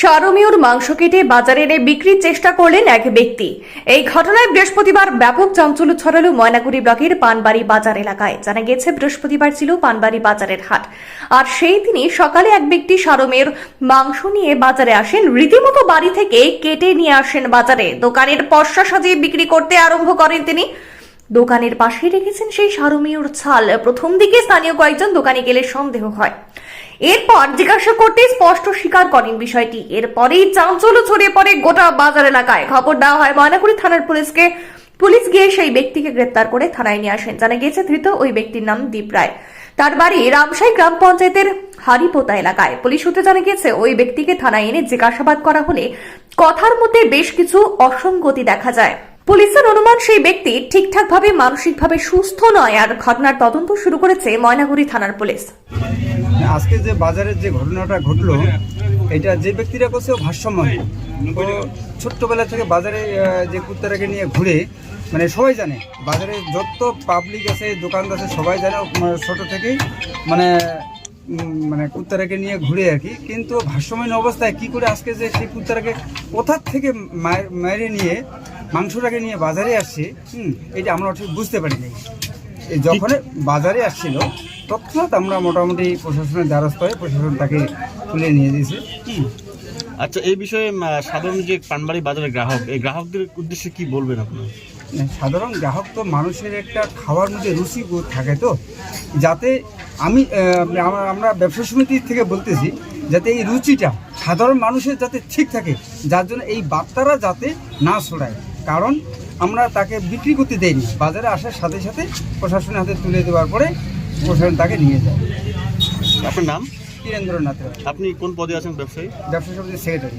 সারমীয়র মাংস কেটে বাজারে এনে বিক্রির চেষ্টা করলেন এক ব্যক্তি। এই ঘটনায় বৃহস্পতিবার ব্যাপক চাঞ্চল্য ছড়ালো ময়নাগুড়ি ব্লকের পানবাড়ি বাজার এলাকায়। জানা গেছে বৃহস্পতিবার ছিল পানবাড়ি বাজারের হাট। আর সেই দিনই সকালে এক ব্যক্তি সারমের মাংস নিয়ে বাজারে আসেন। রীতিমতো বাড়ি থেকে কেটে নিয়ে আসেন বাজারে। দোকানের পশা সাজিয়ে বিক্রি করতে আরম্ভ করেন তিনি। দোকানের পাশে রেখেছেন সেই সারমীয়র ছাল। প্রথম দিকে স্থানীয় কয়েকজন দোকানে গেলে সন্দেহ হয়। এরপর জিজ্ঞাসা করতে স্পষ্ট স্বীকার করেন বিষয়টি। এরপরেই চাঞ্চল্য ছড়িয়ে পড়ে গোটা বাজার এলাকায়। খবর দেওয়া হয়, ময়নাগুড়ি থানার পুলিশকে পুলিশ গিয়ে সেই ব্যক্তিকে গ্রেপ্তার করে থানায় নিয়ে আসেন। জানা গিয়েছে, ধৃত ওই ব্যক্তির নাম দীপ রায়। তার বাড়ি রামসাই গ্রাম পঞ্চায়েতের হারিপোতা এলাকায়। পুলিশ সূত্রে জানা গিয়েছে, ওই ব্যক্তিকে থানায় এনে জিজ্ঞাসাবাদ করা হলে কথার মধ্যে বেশ কিছু অসঙ্গতি দেখা যায়। পুলিশের অনুমান, সেই ব্যক্তি ঠিকঠাকভাবে, মানসিকভাবে সুস্থ নয়। আর ঘটনার তদন্ত শুরু করেছে ময়নাগুড়ি থানার পুলিশ। আজকে যে বাজারের যে ঘটনাটা ঘটলো, এটা যে ব্যক্তিরা করছে ও ভারসাম্যহীন। ও ছোট্টবেলা থেকে বাজারে যে কুত্তাটাকে নিয়ে ঘুরে মানে সবাই জানে, বাজারে যত পাবলিক আছে দোকান আছে, সবাই জানে মানে ছোট থেকেই মানে মানে কুত্তাটাকে নিয়ে ঘুরে আর কি। কিন্তু ভারসাম্যহীন অবস্থায় কি করে আজকে যে সেই কুত্তাটাকে কোথার থেকে মেরে নিয়ে, মাংসটাকে নিয়ে বাজারে আসছে, হুম, এটা আমরা ঠিক বুঝতে পারিনি। যখন বাজারে আসছিল তৎক্ষণাৎ আমরা মোটামুটি প্রশাসনের দ্বারস্থ হয়ে প্রশাসন তাকে তুলে নিয়ে দিয়েছে। আচ্ছা এই বিষয়ে সাধারণ যে পানবাড়ি বাজারের গ্রাহক এই গ্রাহকদের উদ্দেশ্যে কি বলবেন আপনি? সাধারণ গ্রাহক তো মানুষের একটা খাওয়ার মধ্যে রুচি থাকে তো। যাতে আমি আমরা- আমরা ব্যবসা সমিতির থেকে বলতেছি যাতে এই রুচিটা সাধারণ মানুষের যাতে ঠিক থাকে যার জন্য এই বার্তারা যাতে না ছড়ায়। কারণ আমরা তাকে বিক্রি করতে দেইনি। বাজারে আসার সাথে সাথে প্রশাসনের হাতে তুলে দেওয়ার পরে প্রশাসন তাকে নিয়ে যায়। আপনার নাম? বীরেন্দ্রনাথ আপনি কোন পদে আছেন ব্যবসায়ী? ব্যবসা সমিতির secretary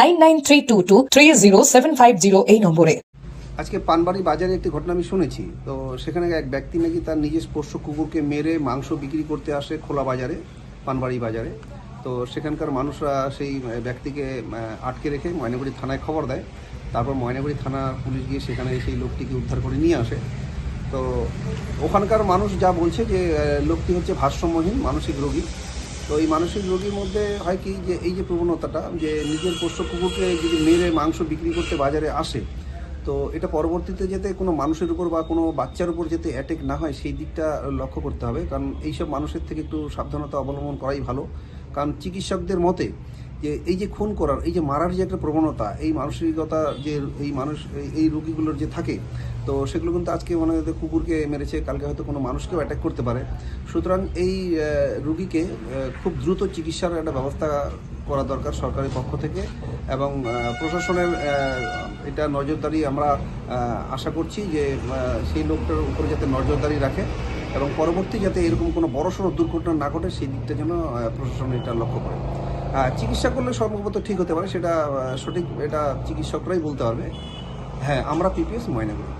nine nine three two two three zero seven five zero এই নম্বরে। আজকে পানবাড়ি বাজারে একটি ঘটনা আমি শুনেছি। তো সেখানে এক ব্যক্তি নাকি তার নিজের পোষ্য কুকুরকে মেরে মাংস বিক্রি করতে আসে খোলা বাজারে, পানবাড়ি বাজারে। তো সেখানকার মানুষরা সেই ব্যক্তিকে আটকে রেখে ময়নাগুড়ি থানায় খবর দেয়। তারপর ময়নাগুড়ি থানা পুলিশ গিয়ে সেখানে সেই লোকটিকে উদ্ধার করে নিয়ে আসে। তো ওখানকার মানুষ যা বলছে যে লোকটি হচ্ছে ভারসাম্যহীন, মানসিক রোগী। তো এই মানসিক রোগীর মধ্যে হয় কি যে এই যে প্রবণতাটা, যে নিজের পোষ্য কুকুরকে যদি মেরে মাংস বিক্রি করতে বাজারে আসে, তো এটা পরবর্তীতে যাতে কোনো মানুষের উপর বা কোনো বাচ্চার উপর যাতে অ্যাটেক না হয়, সেই দিকটা লক্ষ্য করতে হবে। কারণ এইসব মানুষের থেকে একটু সাবধানতা অবলম্বন করাই ভালো। কারণ চিকিৎসকদের মতে যে এই যে খুন করার, এই যে মারার যে একটা প্রবণতা, এই মানসিকতা যে এই মানুষ, এই- রোগীগুলোর যে থাকে, তো সেগুলো কিন্তু আজকে মনে হয় কুকুরকে মেরেছে, কালকে হয়তো কোনো মানুষকেও অ্যাটাক করতে পারে। সুতরাং এই রুগীকে খুব দ্রুত চিকিৎসার একটা ব্যবস্থা করা দরকার সরকারের পক্ষ থেকে এবং প্রশাসনের এটা নজরদারি আমরা আশা করছি যে সেই লোকটার উপরে যাতে নজরদারি রাখে এবং পরবর্তী যাতে এরকম কোনো বড়সড় দুর্ঘটনা না ঘটে, সেই দিকটা যেন প্রশাসন এটা লক্ষ্য করে। চিকিৎসা করলে সম্ভবত ঠিক হতে পারে, সেটা সঠিক, এটা চিকিৎসকরাই বলতে পারবে। হ্যাঁ আমরা পিপিএস ময়নাগুড়ি।